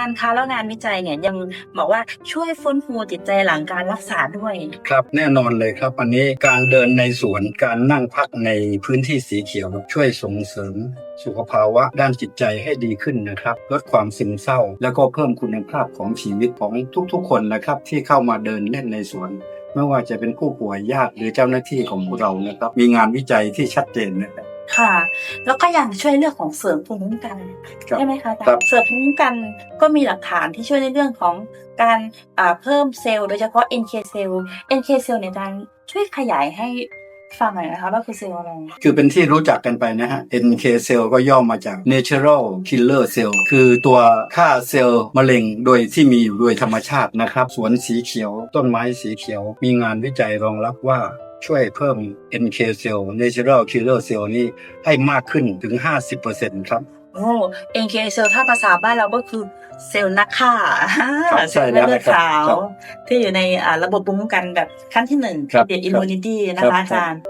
ารย์คะแล้วงานวิจัยเนี่ยยังบอกว่าช่วยฟื้นฟูจิตใจหลังการรักษาด้วย ครับแน่นอนเลยครับ อันนี้การเดินในสวนการนั่งพักในพื้นที่สีเขียวช่วยส่งเสริมสุขภาวะด้านจิตใจให้ดีขึ้นนะครับ ลดความซึมเศร้า แล้วก็เพิ่มคุณภาพของชีวิตของทุกๆ คนนะครับ ที่เข้ามาเดินเล่นในสวน ไม่ว่าจะเป็นผู้ป่วยญาติหรือเจ้าหน้าที่ของเรานะครับ มีงานวิจัยที่ชัดเจนนะครับ ค่ะ แล้วก็ยังช่วยเรื่องของเสริมภูมิคุ้มกันครับใช่ไหมคะอาจารครับย์เสริมภูมิคุ้มกันก็มีหลักฐานที่ช่วยในเรื่องของการอ่าเพิ่มเซลล์โดยเฉพาะ NK เซลล์ NK เซลล์ในการช่วยขยายให้ฟังหน่อยนะคะว่าคือเซลล์อะไร คือเป็นที่รู้จักกันไปนะฮะ NK cell ก็ย่อมาจาก Natural Killer Cell คือตัวฆ่าเซลล์มะเร็งโดยที่มีอยู่โดยธรรมชาตินะครับ สวนสีเขียว ต้นไม้สีเขียว มีงานวิจัยรองรับว่า ช่วยเพิ่ม NK cell Natural Killer Cell นี่ให้มากขึ้นถึง 50%ครับโอ้ NK เซลล์ถ้าภาษาบ้านเราก็คือเซลล์นักฆ่าครับเซลล์ใช่แล้วเลือดนะครับขาวครับที่อยู่ในอ่าระบบภูมิคุ้มกันแบบขั้นที่หนึ่งครับเดียอิมมูนิตี้นะครัคะบอาจารย์